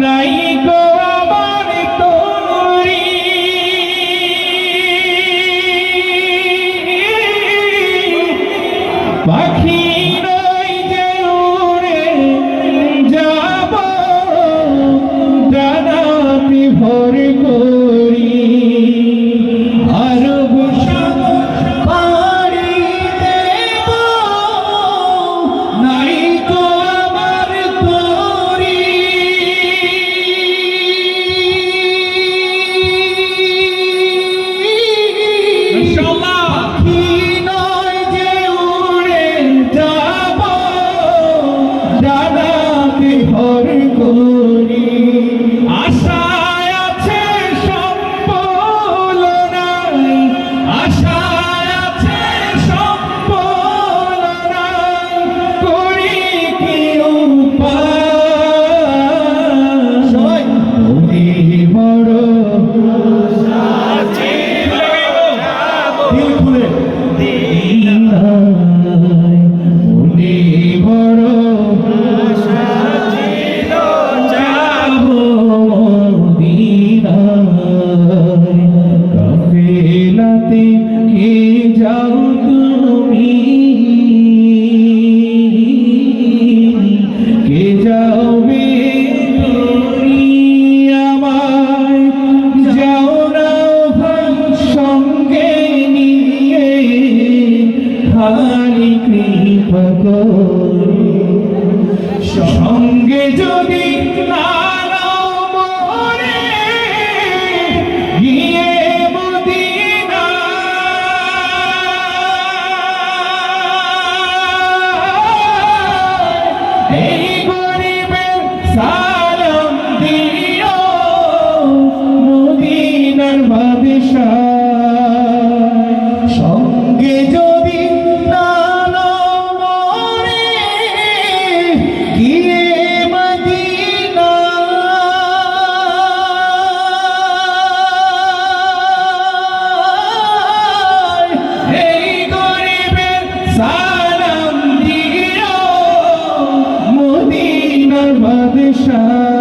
নাই গো কাফেলাতে কে যাও তুমি? কে যাবে তুমি আমার যাও না সঙ্গে নিয়ে খালি কৃপা সঙ্গে সারা